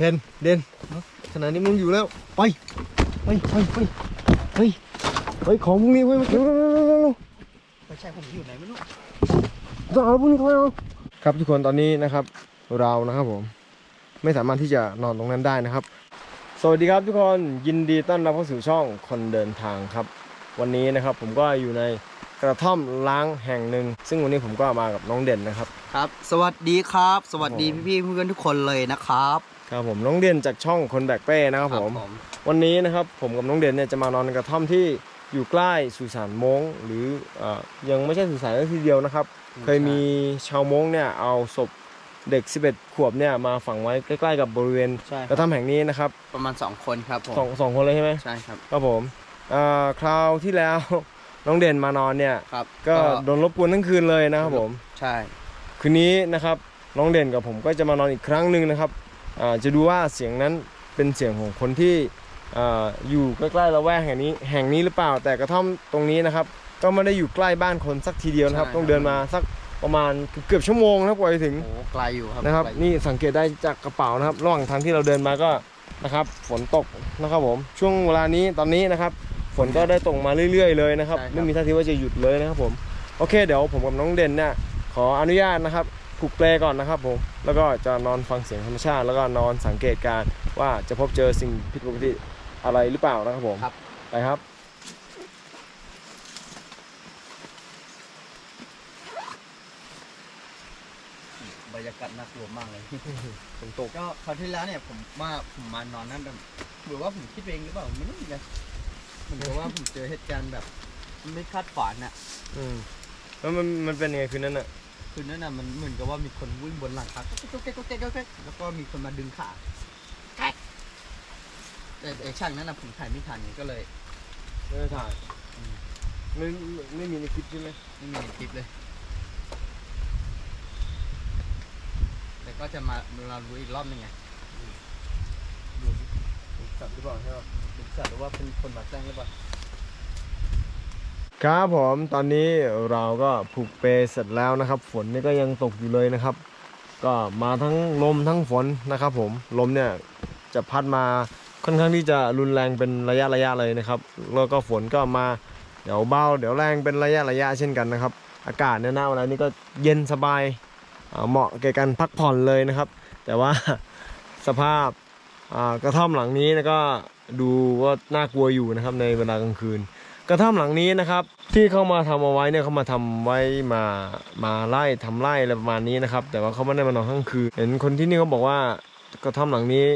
เพนเดนขณะนี้มึงอยู่แล้ว ไป ไปไปไปไปไปของพวกนี้ไว้เร็วเร็วเร็วเร็วเร็วไม่ใช่ผมอยู่ไหนไม่รู้ต้องเอาพวกนี้เข้าไปเอาครับทุกคนตอนนี้นะครับ เรานะครับผม ไม่สามารถที่จะนอนตรงนั้นได้นะครับ สวัสดีครับทุกคนยินดีต้อนรับเข้าสู่ช่องคนเดินทางครับ วันนี้นะครับผมก็อยู่ในกระท่อมล้างแห่งหนึ่ง ซึ่งวันนี้ผมก็มากับน้องเด่นนะครับ ครับ สวัสดีครับ สวัสดีโอ้พี่ๆเพื่อนๆทุกคนเลยนะครับ ครับผมน้องเด่นจากช่องคนแบกเป้นะครับผม วันนี้นะครับผมกับน้องเด่นเนี่ยจะมานอนในกระท่อมที่อยู่ใกล้สุสานม้งหรือเออยังไม่ใช่สุสานทีเดียวนะครับ เคยมีชาวม้งเนี่ยเอาศพเด็ก 11 ขวบเนี่ยมาฝังไว้ใกล้ๆกับบริเวณใช่กระท่อมแห่งนี้นะครับ ประมาณ 2 คนครับผมสองสองคนเลยใช่ไหมใช่ครับครับผมอ่าคราวที่แล้วน้องเด่นมานอนเนี่ยครับก็โดนรบกวนทั้งคืนเลยนะครับผมใช่ คืนนี้นะครับน้องเด่นกับผมก็จะมานอนอีกครั้งหนึ่งนะครับอ่า จะดูว่าเสียงนั้นเป็นเสียงของคนที่อ่าอยู่ใกล้ๆละแวกแห่งนี้แห่งนี้หรือเปล่า แต่กระท่อมตรงนี้นะครับ ก็ไม่ได้อยู่ใกล้บ้านคนสักทีเดียวนะครับ ต้องเดินมาสักประมาณเกือบชั่วโมงนะครับกว่าจะถึงโอ้ไกลอยู่ครับนะครับไกลอยู่นี่สังเกตได้จากกระเป๋านะครับ ระหว่างทางที่เราเดินมาก็นะครับ ฝนตกนะครับผม ช่วงเวลานี้ตอนนี้นะครับ ฝนก็ได้ตกมาเรื่อย ๆ เลยนะครับ ไม่มีท่าทีว่าจะหยุดเลยนะครับผม โอเค เดี๋ยวผมกับน้องเด่นเนี่ยขออนุญาตนะครับ ผูกเปลก่อนนะครับผม แล้วก็จะนอนฟังเสียงธรรมชาติ แล้วก็นอนสังเกตการณ์ว่าจะพบเจอสิ่งผิดปกติอะไรหรือเปล่านะครับผมครับ ไปครับ บรรยากาศน่ากลัวมากเลย ฝนตก ก็คราวที่แล้วเนี่ยผมว่าผมมานอนนั่นแบบหรือว่าผมคิดเองหรือเปล่าไม่รู้เหมือนกันเหมือนกับว่าผมเจอเหตุการณ์แบบ ไม่คาดฝันน่ะอืมแล้วมันมันเป็นยังไงคืนนั้นอะ คือนั่นน่ะมันเหมือนกับว่ามีคนวิ่งบนหลังคาก็แก๊กก็แก๊กก็แก๊กแล้วก็มีคนมาดึงขาแต่ไอ้ช่างนั้นน่ะผมถ่ายไม่ทันก็เลยไม่ได้ถ่ายไม่ไม่มีในคลิปใช่ไหมไม่มีในคลิปเลย แต่ก็จะมาเรารู้อีกรอบหนึงไงดูสัตว์หรือเปล่าใช่ไหมเป็นสัตว์หรือว่าเป็นคนมาแกล้งหรือเปล่า ครับผมตอนนี้เราก็ผูกเปลเสร็จแล้วนะครับ ฝนนี่ก็ยังตกอยู่เลยนะครับ ก็มาทั้งลมทั้งฝนนะครับ ผมลมเนี่ยจะพัดมาค่อนข้างที่จะรุนแรงเป็นระยะระยะเลยนะครับแล้วก็ฝนก็มาเดี๋ยวเบาเดี๋ยวแรงเป็นระยะระยะเช่นกันนะครับ อากาศเนี่ยหน้าวลานี้ก็เย็นสบายอ่าเหมาะแก่การพักผ่อนเลยนะครับ แต่ว่าสภาพากระท่อมหลังนี้นะก็ดูว่าน่ากลัวอยู่นะครับในเวลากลางคืน กระท่อมหลังนี้นะครับ ที่เขามาทำเอาไว้เนี่ยเขามาทำไว้มามาไล่ทำไร่อะไรประมาณนี้นะครับ แต่ว่าเขาไม่ได้มานอนข้างคืนเห็นคนที่นี่เขาบอกว่ากระท่อมหลังนี้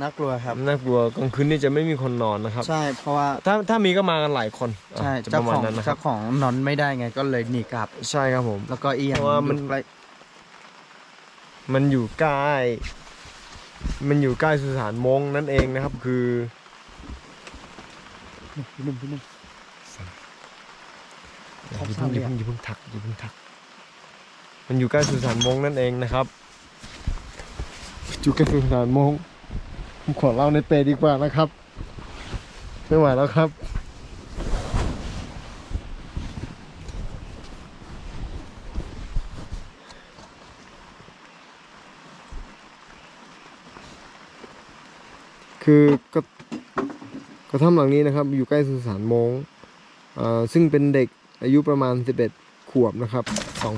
น่ากลัวครับน่ากลัวกลางคืนนี่จะไม่มีคนนอนนะครับ ใช่เพราะว่าถ้าถ้ามีก็มากันหลายคนอะใช่จะปเจ้าระมาขณองนั้นนะครับเจ้าของนอนไม่ได้ไงก็เลยหนีกลับ ใช่ครับผม แล้วก็อีกอย่างเพราะว่ามันอยู่ใกล้มันอยู่ใกล้ มันอยู่ใกล้สุสานมงนั่นเองนะครับ คือพี่หนุ่มพี่หนุ่ม อย่าเขาเพิ่งทำอเลยย่าอะเพิ่งอย่าเพิ่งทักอย่าเพิ่งทัก มันอยู่ใกล้สุสานมงนั่นเองนะครับอยู่ใกล้สุสานมงผมขอเล่าในเปรดีกว่านะครับไม่ไหวแล้วครับคือกระกระท่อมหลังนี้นะครับ อยู่ใกล้สุสานมงอ่าซึ่งเป็นเด็ก อายุประมาณ 11 ขวบนะครับสอง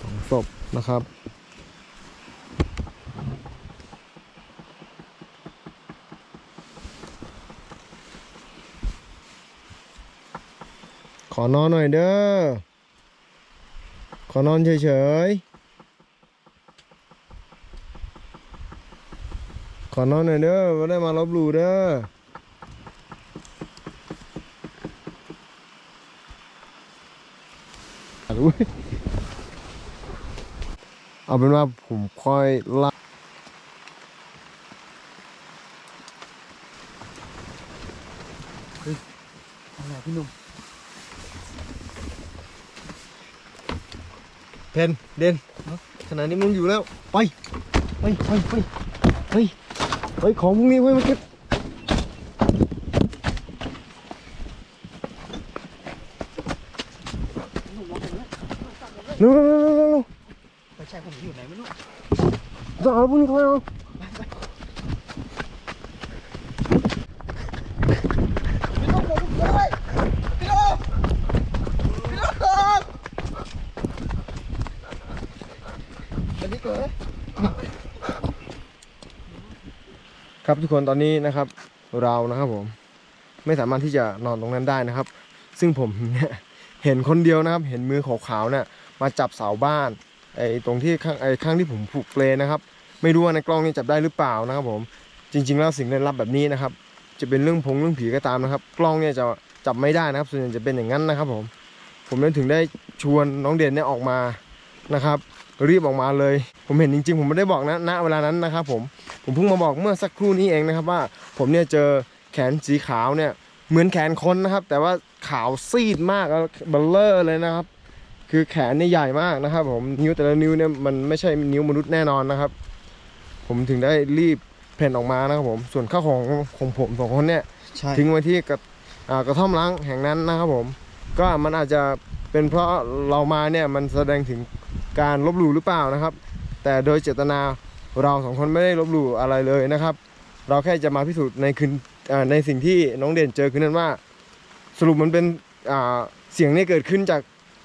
สองศพนะครับ ขอนอนหน่อยเด้อ ขอนอนเฉยๆ ขอนอนหน่อยเด้อไม่ได้มาลบหลู่เด้อ อุ๊ยเอาเป็นว่าผมค่อยเล่าอะไรพี่หนุ่มเพนเดนขณะนี้มึงอยู่แล้ว ไป ไปไปไปไปไปของพวกนี้ไว้มาเก็บ เร็วเร็วเร็วเร็วเร็วไม่ใช่ผมอยู่ไหนไม่รู้ตจะเอาพวกนี้เขาไม่เอาพี่น้องผมด้วยพี่น้องพี่น้องอันนี้เกิดครับทุกคนตอนนี้นะครับเรานะครับผม ไม่สามารถที่จะนอนตรงนั้นได้นะครับ ซึ่งผมเนี่ยเห็นคนเดียวนะครับ เห็นมือขาวๆเนี่ย มาจับเสาบ้านไอ้ตรงที่ข้างไอ้ข้างที่ผมผูกเปลนะครับ ไม่รู้ว่าในกล้องนี้จับได้หรือเปล่านะครับผมจริง ๆ แล้วสิ่งลี้ลับแบบนี้นะครับ จะเป็นเรื่องพงเรื่องผีก็ตามนะครับ กล้องเนี่ยจะจับไม่ได้นะครับ ส่วนใหญ่จะเป็นอย่างนั้นนะครับผมผมเลยถึงได้ชวนน้องเด่นเนี่ยออกมานะครับ รีบออกมาเลย ผมเห็นจริง ๆ ผมไม่ได้บอกนะณเวลานั้นนะครับผมผมเพิ่งมาบอกเมื่อสักครู่นี้เองนะครับว่า ผมเนี่ยเจอแขนสีขาวเนี่ยเหมือนแขนคนนะครับ แต่ว่าขาวซีดมากแล้วเบลเลอร์เลยนะครับ คือแขนเนี่ยใหญ่มากนะครับ ผมนิ้วแต่ละนิ้วเนี่ยมันไม่ใช่นิ้วมนุษย์แน่นอนนะครับ ผมถึงได้รีบเพ่นออกมานะครับผมส่วนข้าวของของผมสองคนเนี่ยใช่ทิ้งไว้ที่กระอ่ากระท่อมล้างแห่งนั้นนะครับผม ก็มันอาจจะเป็นเพราะเรามาเนี่ยมันแสดงถึงการลบหลู่หรือเปล่านะครับ แต่โดยเจตนาเราสองคนไม่ได้ลบหลู่อะไรเลยนะครับ เราแค่จะมาพิสูจน์ในคืนอ่าในสิ่งที่น้องเด่นเจอคืนนั้นว่า สรุปมันเป็นอ่าเสียงนี้เกิดขึ้นจาก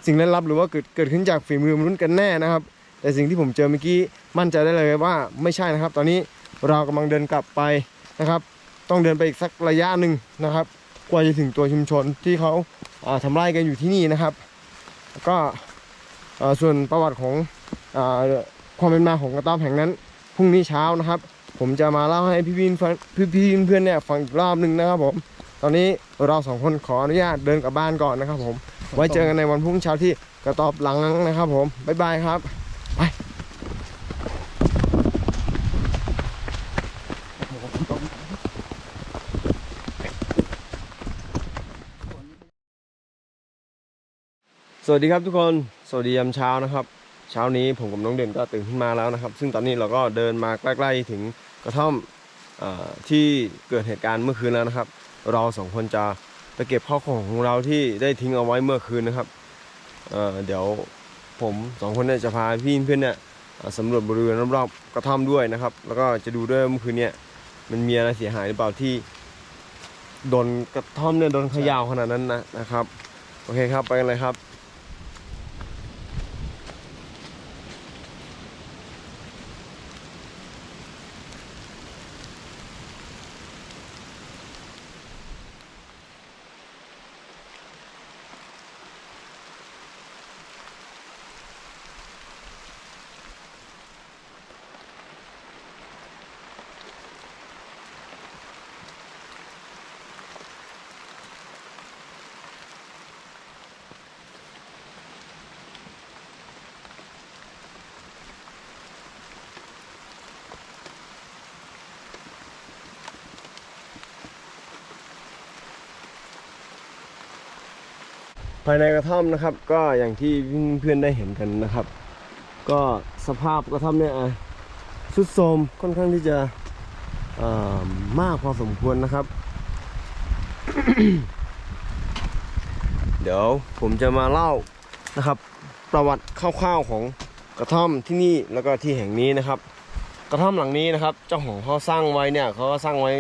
สิ่งลี้ลับหรือว่าเกิดเกิดขึ้นจากฝีมือมนุษย์กันแน่นะครับ แต่สิ่งที่ผมเจอเมื่อกี้มั่นใจได้เลยว่าไม่ใช่นะครับ ตอนนี้เรากำลังเดินกลับไปนะครับ ต้องเดินไปอีกสักระยะหนึ่งนะครับ กว่าจะถึงตัวชุมชนที่เขาาทำไร่กันอยู่ที่นี่นะครับ ก็ส่วนประวัติของอความเป็นมาของกระต๊อบแห่งนั้นพรุ่งนี้เช้านะครับ ผมจะมาเล่าให้พี่พี่พี่พี่เพื่อนเนี่ยฟังอีกรอบหนึ่งนะครับผมตอนนี้เราสองคนขออนุญาตเดินกลับบ้านก่อนนะครับผม ไว้เจอกันในวันพรุ่งเช้าที่กระตอบหลังนะครับผม บ๊ายบายครับไปสวัสดีครับทุกคน สวัสดียามเช้านะครับ เช้านี้ผมกับน้องเด่นก็ตื่นขึ้นมาแล้วนะครับ ซึ่งตอนนี้เราก็เดินมาใกล้ๆถึงกระท่อมอที่เกิดเหตุการณ์เมื่อคืนแล้วนะครับ เราสองคนจะ ตะเก็บข้าวของของเราที่ได้ทิ้งเอาไว้เมื่อคืนนะครับเเดี๋ยวผมสองคนเนี่ยจะพาพี่เพื่อนเนี่ยสำรวจบริเวณรอบๆกระท่อมด้วยนะครับ แล้วก็จะดูด้วยเมื่อคืนเนี่ยมันมีอะไรเสียหายหรือเปล่าที่โดนกระท่อมเนี่ยโดนขย่าขนาดนั้นนะนะครับ โอเคครับไปกันเลยครับายในกระท่อมนะครับ ก็อย่างที่เพื่อนๆได้เห็นกันนะครับ ก็สภาพกระท่อมเนี่ยสุดโทรมค่อนข้างที่จะมากพอสมควรนะครับ เดี๋ยวผมจะมาเล่านะครับ ประวัติคร่าวๆของกระท่อมที่นี่แล้วก็ที่แห่งนี้นะครับ กระท่อมหลังนี้นะครับ เจ้าของเขาสร้างไว้เนี่ยเขาก็สร้างไว้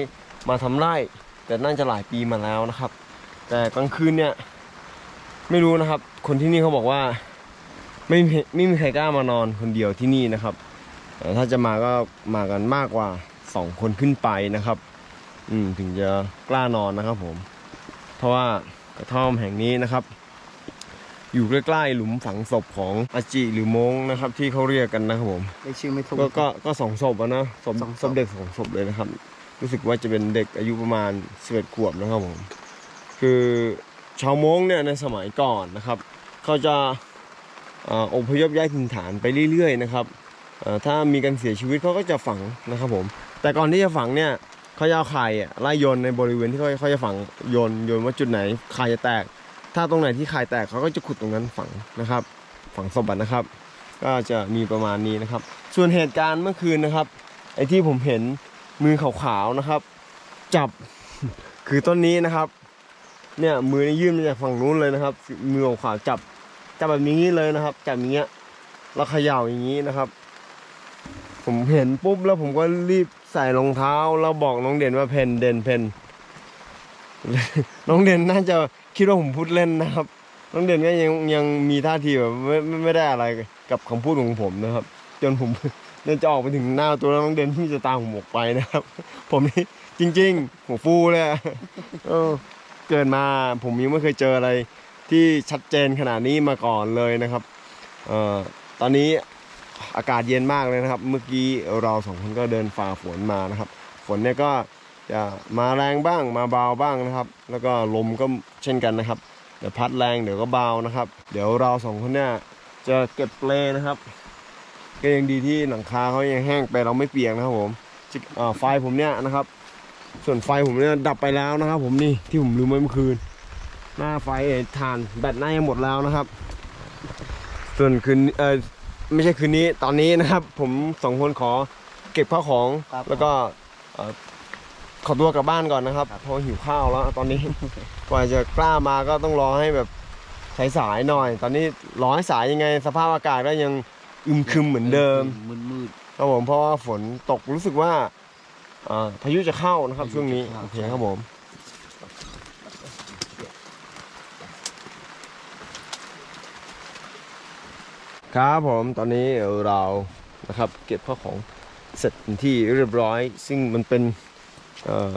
มาทำไร่ แต่น่าจะหลายปีมาแล้วนะครับ แต่กลางคืนเนี่ย ไม่รู้นะครับ คนที่นี่เขาบอกว่า ไม่มีไม่มีใครกล้ามานอนคนเดียวที่นี่นะครับเอ่อถ้าจะมาก็มากันมากกว่าสองคนขึ้นไปนะครับ อืมถึงจะกล้านอนนะครับ ผม เพราะว่ากระท่อมแห่งนี้นะครับ อยู่ใกล้ๆหลุมฝังศพของอาจิหรือมงนะครับ ที่เขาเรียกกันนะครับผมไม่ชื่อไม่ถูกก็ก็ก็สองศพอะนะศพสองศพศพเด็กสองศพเลยนะครับ รู้สึกว่าจะเป็นเด็กอายุประมาณ11ขวบนะครับผม คือ ชาวม้งเนี่ยในสมัยก่อนนะครับ เขาจะอพยพย้ายถิ่นฐานไปเรื่อยๆนะครับถ้ามีการเสียชีวิตเขาก็จะฝังนะครับผม แต่ก่อนที่จะฝังเนี่ยเขาจะเอาไข่ไล่โยนในบริเวณที่เขาเขาจะฝังโยนโยนว่าจุดไหนไข่จะแตก ถ้าตรงไหนที่ไข่แตกเขาก็จะขุดตรงนั้นฝังนะครับ ฝังศพนะครับ ก็จะมีประมาณนี้นะครับ ส่วนเหตุการณ์เมื่อคืนนะครับไอ้ที่ผมเห็นมือขาวๆนะครับ จับคือต้นนี้นะครับ เนี่ยมือนี่ยื่นมาจากฝั่งนู้นเลยนะครับ มือขาวจับจับแบบนี้เลยนะครับจับอย่างเงี้ยแล้วเขย่าอย่างนี้นะครับ ผมเห็นปุ๊บแล้วผมก็รีบใส่รองเท้าแล้วบอกน้องเด่นว่าเพนเด่นเพนน้องเด่นน่าจะคิดว่าผมพูดเล่นนะครับ น้องเด่นก็ยังยังมีท่าทีแบบไม่ไม่ได้อะไรกับคำพูดของผมนะครับ จนผมเดินจะออกไปถึงหน้าตัวแล้วน้องเด่นที่จะตามผมออกไปนะครับ ผมนี่จริง ๆ หัวฟูเลยอะเออ เกิดมา ผมยังไม่เคยเจออะไรที่ชัดเจนขนาดนี้มาก่อนเลยนะครับเอ่อตอนนี้อากาศเย็นมากเลยนะครับ เมื่อกี้เราสองคนก็เดินฝ่าฝนมานะครับ ฝนเนี่ยก็จะมาแรงบ้างมาเบาบ้างนะครับ แล้วก็ลมก็เช่นกันนะครับ เดี๋ยวพัดแรงเดี๋ยวก็เบานะครับ เดี๋ยวเราสองคนเนี่ยจะเก็บเปลนะครับ ก็ยังดีที่หลังคาเขายังแห้งไปเราไม่เปียกนะครับผมไฟผมเนี่ยนะครับ ส่วนไฟผมเนี่ยดับไปแล้วนะครับผมนี่ที่ผมลืมไว้เมื่อคืน หน้าไฟเอ่อถ่านแบตหน้ายังหมดแล้วนะครับ ส่วนคืนเออไม่ใช่คืนนี้ตอนนี้นะครับ ผมสองคนขอเก็บข้าวของครับแล้วก็เอ่อขอตัวกลับบ้านก่อนนะครับเพราะหิวข้าวแล้วตอนนี้ กว่าจะกล้ามาก็ต้องรอให้แบบสายๆหน่อย ตอนนี้รอให้สายยังไง สภาพอากาศก็ยังอึมครึมเหมือนเดิม มืดมืด ครับผมเพราะว่าฝนตกรู้สึกว่า อ่าพายุจะเข้านะครับพายุช่วงนี้จะเข้าโอเคครับผมครับผมตอนนี้เรานะครับเก็บข้าวของเสร็จเป็นที่เรียบร้อย ซึ่งมันเป็นเอ่อ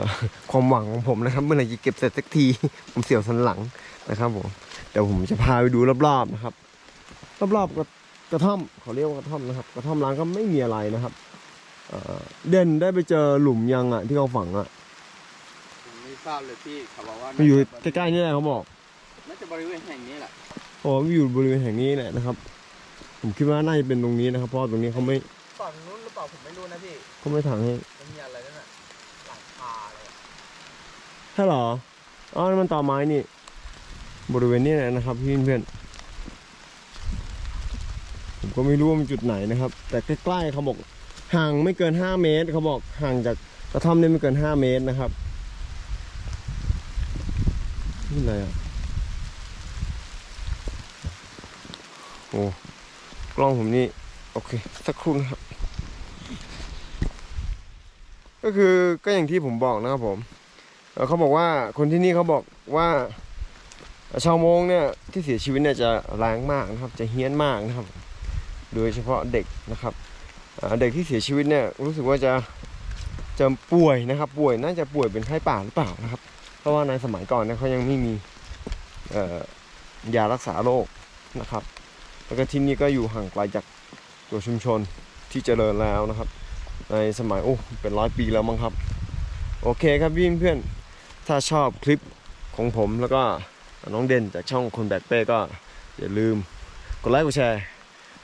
ความหวังของผมนะครับ เมื่อไหร่จะเก็บเสร็จสักที ผมเสียวสันหลังนะครับผมเดี๋ยวผมจะพาไปดูรอบๆนะครับ รอบๆกระกระท่อมเขาเรียกว่ากระท่อมนะครับ กระท่อมล้างก็ไม่มีอะไรนะครับ เอ่อเด่นได้ไปเจอหลุมยังอะที่เขาฝังอะผมไม่ทราบเลยพี่เขาบอกว่ามันอยู่ใกล้ๆนี่แหละเขาบอกน่าจะบริเวณแห่งนี้แหละโอ้มันอยู่บริเวณแห่งนี้แหละนะครับ ผมคิดว่าน่าจะเป็นตรงนี้นะครับเพราะว่าตรงนี้เขาไม่ฝั่งนู้นหรือเปล่าผมไม่รู้นะพี่เขาไม่ถังให้มันมีอะไรนั่นน่ะหลังคาเลยใช่เหรออ๋อนั่นมันต่อไม้นี่ บริเวณนี้แหละนะครับพี่เพื่อนผมก็ไม่รู้ว่ามันจุดไหนนะครับ แต่ใกล้ๆเขาบอก ห่างไม่เกิน 5 เมตร เขาบอกห่างจากกระท่อมนี่ไม่เกิน 5 เมตรนะครับนี่อะไรอะโอ้กล้องผมนี่ โอเค สักครู่นะครับ ก็คือก็อย่างที่ผมบอกนะครับผมเเขาบอกว่าคนที่นี่เขาบอกว่า ชาวโมงเนี่ยที่เสียชีวิตเนี่ยจะแรงมากนะครับ จะเฮี้ยนมากนะครับ โดยเฉพาะเด็กนะครับ เด็กที่เสียชีวิตเนี่ยรู้สึกว่าจะจะป่วยนะครับ ป่วยน่าจะป่วยเป็นไข้ป่าหรือเปล่านะครับ เพราะว่าในสมัยก่อนเนี่ยเขายังไม่มียารักษาโรคนะครับ แล้วก็ที่นี่ก็อยู่ห่างไกลจากตัวชุมชนที่เจริญแล้วนะครับ ในสมัยโอ้เป็นร้อยปีแล้วมั้งครับ โอเคครับพี่เพื่อนถ้าชอบคลิปของผมแล้วก็น้องเด่นจากช่องคนแบกเป้ก็อย่าลืมกดไลค์กดแชร์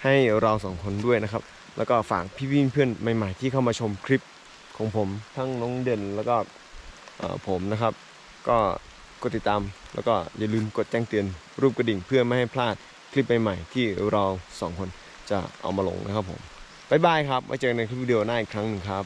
ให้เราสองคนด้วยนะครับ แล้วก็ฝากพี่พี่เพื่อนใหม่ๆ ที่เข้ามาชมคลิปของผมทั้งน้องเด่นแล้วก็ผมนะครับ ก็กดติดตามแล้วก็อย่าลืมกดแจ้งเตือนรูปกระดิ่งเพื่อไม่ให้พลาดคลิปใหม่ๆที่เราสองคนจะเอามาลงนะครับผมบ๊ายบายครับไว้เจอกันในคลิปวิดีโอหน้าอีกครั้งหนึ่งครับ